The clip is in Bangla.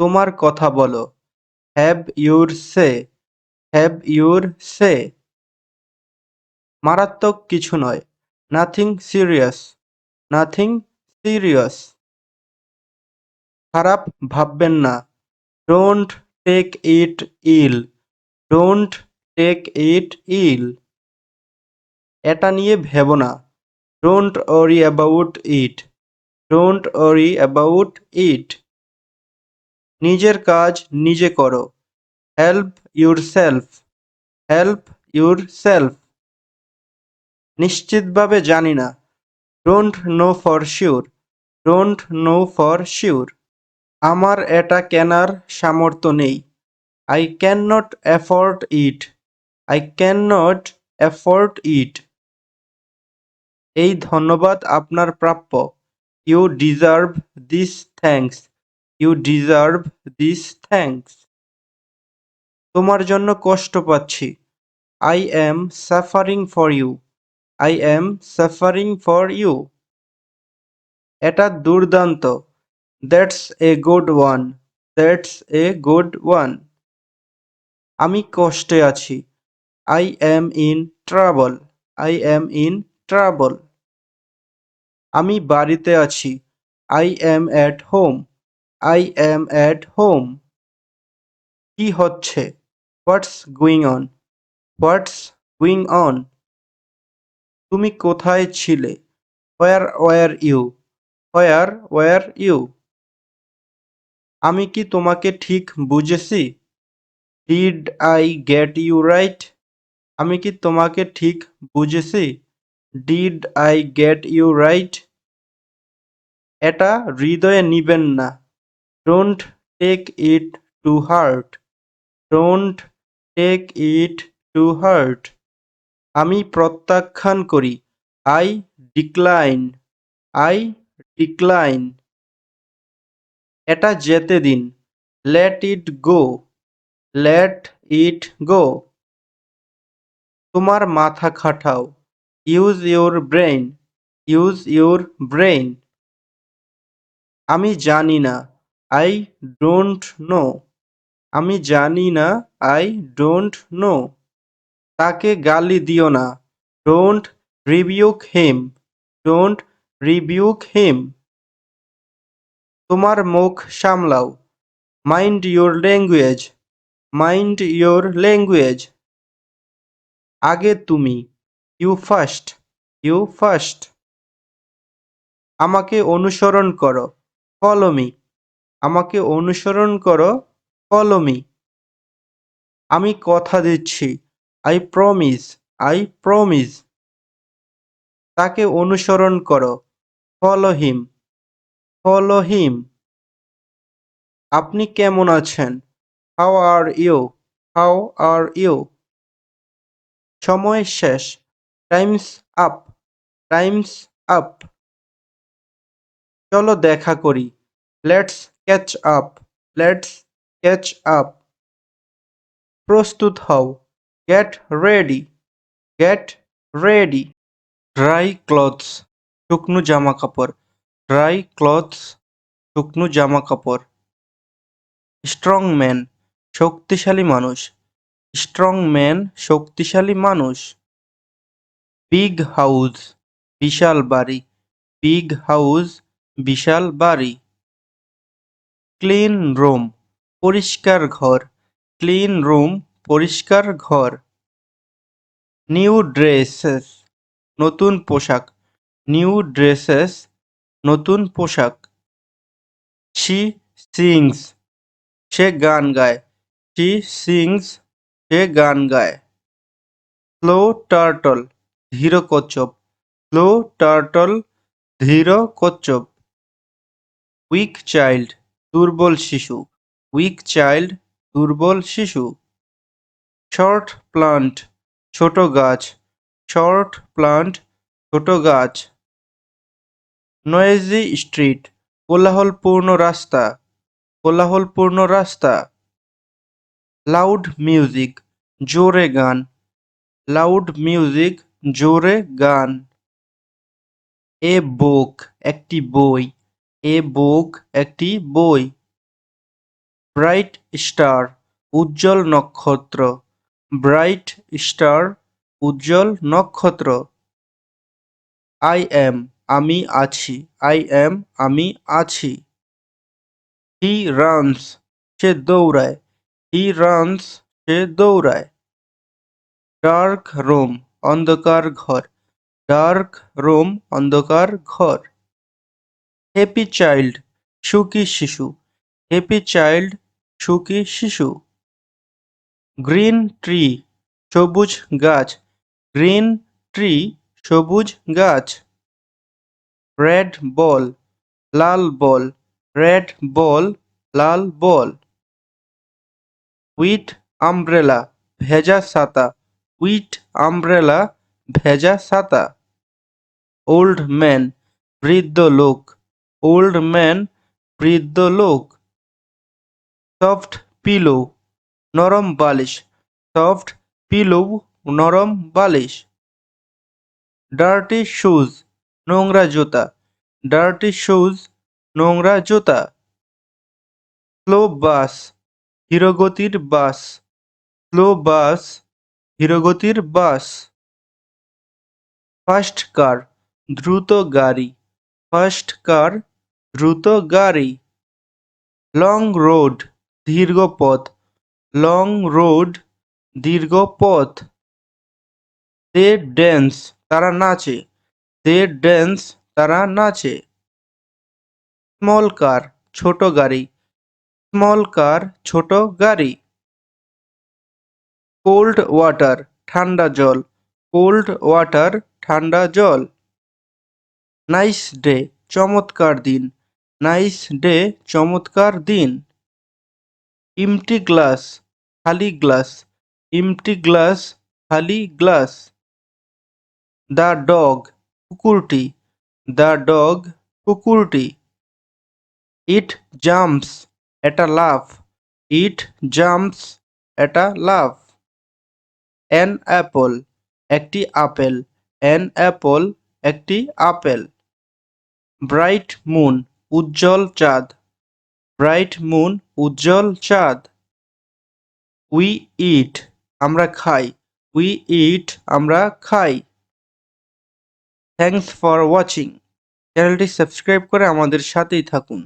তোমার কথা বলো। Have your say have your say. মারাত্মক কিছু নয়। Nothing serious nothing serious. খারাপ ভাববেন না। Don't take it ill, don't take it ill. এটা নিয়ে ভেবো না। Don't worry about it, don't worry about it. নিজের কাজ নিজে করো। Help yourself help yourself নিশ্চিতভাবে জানি না। Don't know for sure don't know for sure আমার এটা কেনার সামর্থ্য নেই। I can not afford it I can not afford it এই ধন্যবাদ আপনার প্রাপ্য। You deserve this thanks you deserve this thanks তোমার জন্য কষ্ট পাচ্ছি। I am suffering for you I am suffering for you এটা দুর্দান্ত। That's a good one that's a good one আমি কষ্টে আছি। I am in trouble I am in trouble আমি বাড়িতে আছি। I am at home I am at home কি হচ্ছে? What's going on what's going on তুমি কোথায় ছিলে? Where were you where were you আমি কি তোমাকে ঠিক বুঝেছি? Did I get you right আমি কি তোমাকে ঠিক বুঝেছি? Did I get you right এটা হৃদয়ে নিবেন না। Don't take it to heart don't take it to heart আমি প্রত্যাখ্যান করি। আই ডিক্লাইন আই ডিক্লাইন এটা যেতে দিন। Let it go let it go তোমার মাথা খাটাও। Use your brain use your brain আমি জানি না। আই ডোন্ট নো আমি জানি না আই ডোন্ট নো তাকে গালি দিও না। Don't rebuke him don't rebuke him তোমার মুখ সামলাও। Mind your language mind your language আগে তুমি। ইউ ফার্স্ট ইউ ফার্স্ট আমাকে অনুসরণ করো। ফলো মি আমাকে অনুসরণ করো ফলো মি আমি কথা দিচ্ছি আই প্রমিস আই প্রমিস তাকে অনুসরণ করো ফলো হিম ফলো হিম আপনি কেমন আছেন? How are you how are you সময় শেষ টাইমস আপ টাইমস আপ চলো দেখা করি let's catch up let's catch up প্রস্তুত হও। Get ready get ready dry clothes শুকনো জামা কাপড়। ড্রাই ক্লথস শুকনো জামা কাপড়। স্ট্রং ম্যান শক্তিশালী মানুষ। স্ট্রং ম্যান শক্তিশালী মানুষ। বিগ হাউস বিশাল বাড়ি। বিগ হাউস বিশাল বাড়ি। ক্লিন রুম, পরিষ্কার ঘর, ক্লিন রুম, পরিষ্কার ঘর। নিউ ড্রেসেস, নতুন পোশাক। নিউ ড্রেসেস, নতুন পোশাক। শি সিংস, সে গান গায়। শি সিংস, সে গান গায়। স্লো টার্টল, ধীর কচ্ছপ। স্লো টার্টল, ধীর কচ্ছপ। উইক চাইল্ড দুর্বল শিশু উইক চাইল্ড দুর্বল শিশু। শর্ট প্লান্ট ছোট গাছ। শর্ট প্লান্ট ছোট গাছ। নয়েজি স্ট্রিট কোলাহলপূর্ণ রাস্তা। কোলাহলপূর্ণ রাস্তা। লাউড মিউজিক জোরে গান। লাউড মিউজিক জোরে গান। এ বুক একটি বই। এ বুক একটি বই। ব্রাইট স্টার, উজ্জ্বল নক্ষত্র। ব্রাইট স্টার, উজ্জ্বল নক্ষত্র। আই এম আমি আছি। আই এম আমি আছি। হি রানস সে দৌড়ায়। হি রানস সে দৌড়ায়। ডার্ক রুম অন্ধকার ঘর। ডার্ক রুম অন্ধকার ঘর। হ্যাপি চাইল্ড সুখী শিশু। হ্যাপি চাইল্ড সুখী শিশু। গ্রিন ট্রি সবুজ গাছ। গ্রিন ট্রি সবুজ গাছ। রেড বল লাল বল রেড বল লাল বল উইথ আমব্রেলা ভেজা ছাতা উইথ আমব্রেলা ভেজা ছাতা ওল্ড ম্যান বৃদ্ধ লোক। ওল্ড ম্যান, বৃদ্ধ লোক, সফট পিলো, নরম বালিশ, সফট পিলো, নরম বালিশ। ডার্টি শুজ, নোংরা জুতা, ডার্টি শুজ, নোংরা জুতা। স্লো বাস, ধীরগতির বাস। স্লো বাস, ধীরগতির বাস। ফাস্ট কার, দ্রুত গাড়ি। ফাস্ট কার দ্রুত গাড়ি। লং রোড, দীর্ঘ পথ। লং রোড, দীর্ঘ পথ। দে ড্যান্স, তারা নাচে। দে ড্যান্স, তারা নাচে। স্মল কার, ছোট গাড়ি। স্মল কার, ছোট গাড়ি। কোল্ড ওয়াটার, ঠান্ডা জল। কোল্ড ওয়াটার, ঠান্ডা জল। নাইস ডে, চমৎকার দিন। নাইস ডে, চমৎকার দিন। ইমটি গ্লাস, খালি গ্লাস। ইমটি গ্লাস, খালি গ্লাস। দ্য ডগ, কুকুরটি। দ্য ডগ, কুকুরটি। ইট জাম্পস, এটা লাফ। ইট জাম্পস, এটা লাফ। অ্যান অ্যাপল, একটি আপেল। অ্যান অ্যাপল, একটি আপেল। ব্রাইট মুন উজ্জ্বল চাঁদ। ব্রাইট মুন উজ্জ্বল চাঁদ। উই ইট আমরা খাই। উই ইট আমরা খাই। থ্যাংকস ফর ওয়াচিং চ্যানেলটি সাবস্ক্রাইব করে আমাদের সাথেই থাকুন।